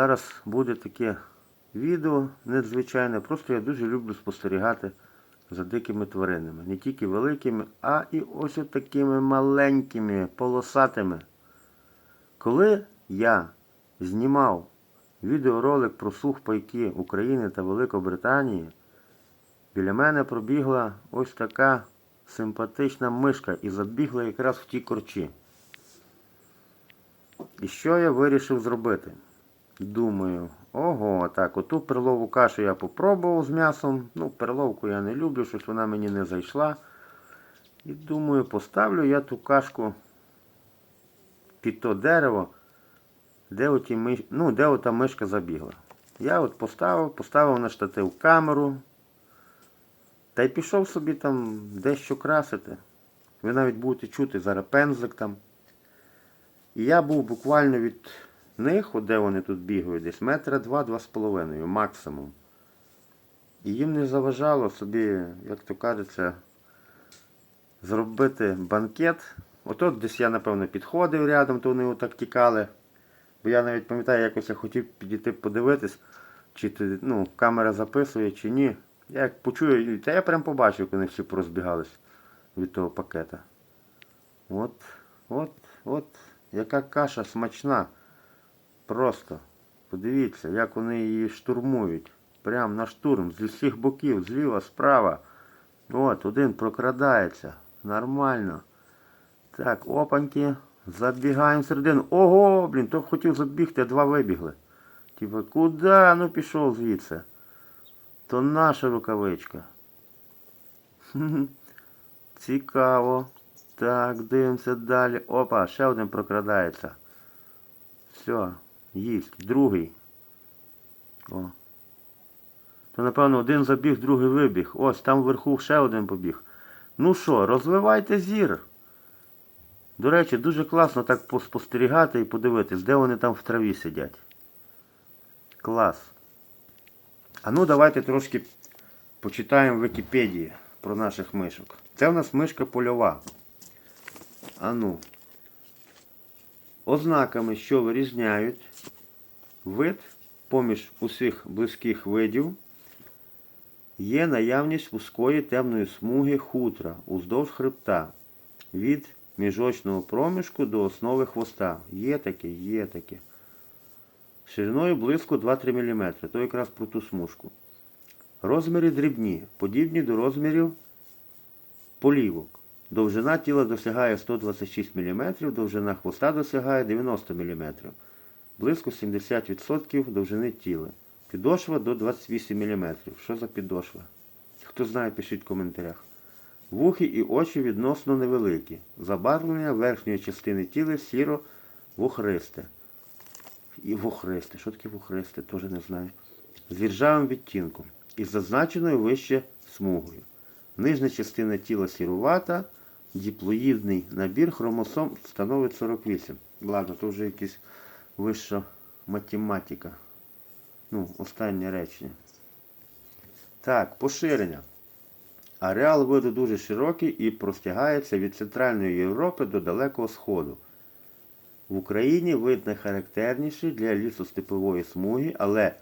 Зараз буде таке відео незвичайне. Просто я дуже люблю спостерігати за дикими тваринами. Не тільки великими, а і ось такими маленькими, полосатими. Коли я знімав відеоролик про сухпайки України та Великобританії, біля мене пробігла ось така симпатична мишка і забігла якраз в ті корчі. І що я вирішив зробити? Думаю, ого, так, оту перлову кашу я попробував з м'ясом. Ну, перловку я не люблю, щось вона мені не зайшла. І думаю, поставлю я ту кашку під то дерево, де, оті миш... ну, де ота мишка забігла. Я от поставив, поставив на штатив камеру. Та й пішов собі там дещо красити. Ви навіть будете чути зараз пензлик там. І я був буквально від них, де вони тут бігають, десь метра два-два з половиною максимум. І їм не заважало собі, як то кажеться, зробити банкет. Ото десь я, напевно, підходив рядом, то вони отак тікали. Бо я навіть пам'ятаю, якось я хотів підійти подивитись, чи ну, камера записує, чи ні. Я як почую, та я прям побачив, як вони всі порозбігались від того пакета. От, от, от, яка каша смачна. Просто. Подивіться, як вони її штурмують. Прям на штурм, з усіх боків, зліва, справа. От, один прокрадається. Нормально. Так, опаньки. Забігаємо всередину. Ого, блін, то хотів забігти, а два вибігли. Типа, куди? Ну пішов звідси. То наша рукавичка. Цікаво. Так, дивимося далі. Опа, ще один прокрадається. Все, їсть. Другий. О. То, напевно, один забіг, другий вибіг. Ось там вверху ще один побіг. Ну що, розвивайте зір. До речі, дуже класно так поспостерігати і подивитись, де вони там в траві сидять. Клас. А ну давайте трошки почитаємо в Вікіпедії про наших мишок. Це в нас мишка польова. А ну. Ознаками, що вирізняють вид поміж усіх близьких видів, є наявність вузької темної смуги хутра уздовж хребта від міжочного проміжку до основи хвоста. Є таке, є таке. Шириною близько 2-3 мм, то якраз про ту смужку. Розміри дрібні, подібні до розмірів полівок. Довжина тіла досягає 126 мм, довжина хвоста досягає 90 мм. Близько 70% довжини тіла. Підошва до 28 мм. Що за підошва? Хто знає, пишіть в коментарях. Вухи і очі відносно невеликі. Забарвлення верхньої частини тіла сіро вухристе. І вухристе. Що таке вухристе? Теж не знаю. З віржавим відтінком. І зазначеною вище смугою. Нижня частина тіла сірувата, діплоїдний набір хромосом становить 48. Ладно, то вже якась вища математика. Ну, останнє речення. Так, поширення. Ареал виду дуже широкий і простягається від Центральної Європи до Далекого Сходу. В Україні вид найхарактерніший для лісостепової смуги, але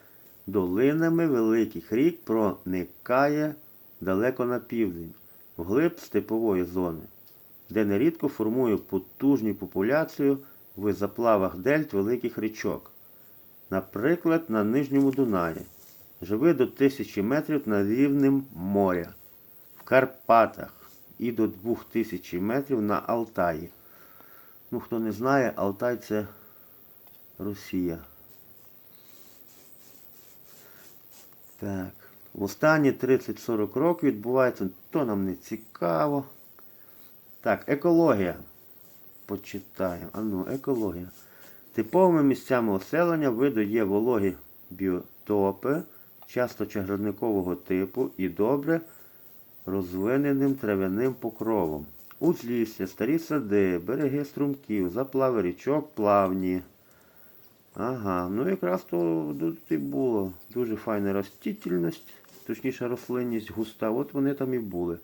долинами великих рік проникає далеко на південь, вглиб степової зони, де нерідко формує потужну популяцію в заплавах дельт великих річок. Наприклад, на Нижньому Дунаї. Живе до тисячі метрів над рівнем моря. В Карпатах і до 2000 метрів на Алтаї. Ну, хто не знає, Алтай це Росія. Так. В останні 30-40 років відбувається, то нам не цікаво. Так, екологія. Почитаємо. А ну, екологія. Типовими місцями оселення виду є вологі біотопи, часто чаградникового типу і добре розвиненим трав'яним покровом. Узлісся, старі сади, береги струмків, заплави річок, плавні. Ага, ну якраз то тут і було. Дуже файна ростительність, точніше рослинність густа. От вони там і були.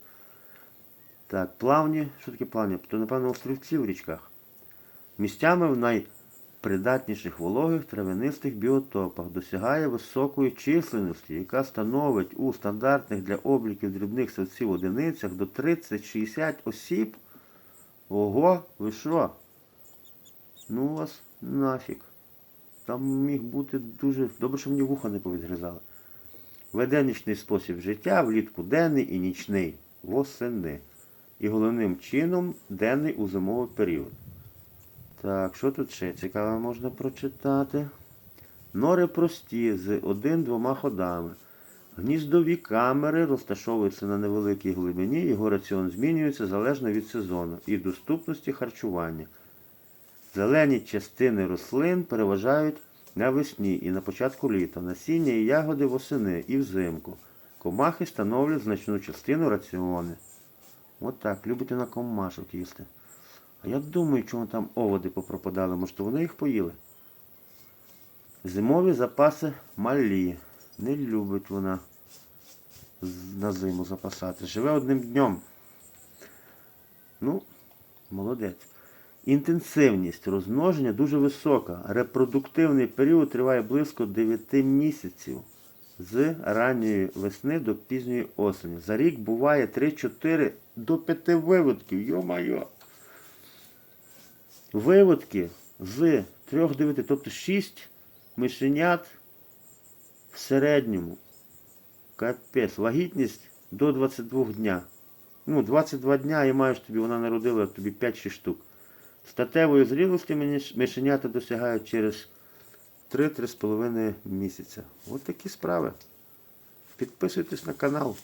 Так, плавні, що таке плавні? То, напевно, острівці в річках. Місцями в придатніших вологих травянистих біотопах, досягає високої численності, яка становить у стандартних для обліків дрібних савців одиницях до 30-60 осіб. Ого, ви що? Ну вас нафіг. Там міг бути дуже. Добре, що мені вуха не повідгризали. Веде нічний спосіб життя, влітку денний і нічний восени. І головним чином денний у зимовий період. Так, що тут ще цікаве можна прочитати? Нори прості з один-двома ходами. Гніздові камери розташовуються на невеликій глибині, його раціон змінюється залежно від сезону і доступності харчування. Зелені частини рослин переважають навесні і на початку літа, насіння і ягоди восени і взимку. Комахи становлять значну частину раціону. От так, любите на комашок їсти. А я думаю, чому там оводи попропадали, може, то вони їх поїли. Зимові запаси малі. Не любить вона на зиму запасати. Живе одним днем. Ну, молодець. Інтенсивність розмноження дуже висока. Репродуктивний період триває близько 9 місяців з ранньої весни до пізньої осені. За рік буває 3-4 до 5 виводків. Йо-майо! Виводки з 3 до 9, тобто 6 мишенят в середньому. Капець. Вагітність до 22 дня. Ну, 22 дня і маєш тобі, вона народила тобі 5-6 штук. Статевої зрілості мишенята досягають через 3-3,5 місяця. Ось такі справи. Підписуйтесь на канал.